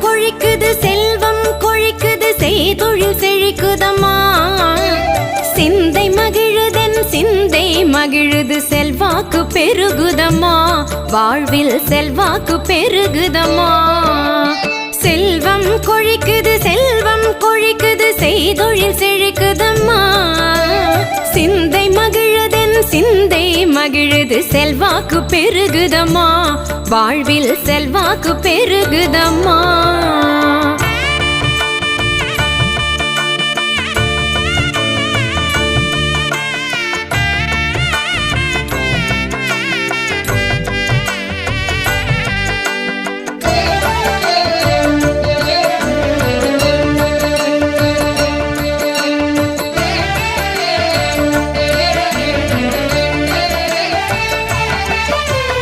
கொழிக்குது செல்வம் கொழிக்குது செய்தொழில் செழிக்குதம்மா. சிந்தை மகிழுதன் சிந்தை மகிழுது செல்வாக்கு பெருகுதம்மா. வாழ்வில் செல்வாக்கு பெருகுதம்மா. செல்வம் கொழிக்குது செல்வம் கொழிக்குது செய்தொழில் செழிக்குதம்மா. சிந்தை மகிழுதென் சிந்தை மகிழுது செல்வாக்கு பெருகுதம்மா. வாழ்வில் செல்வாக்கு பெருகுதம்மா.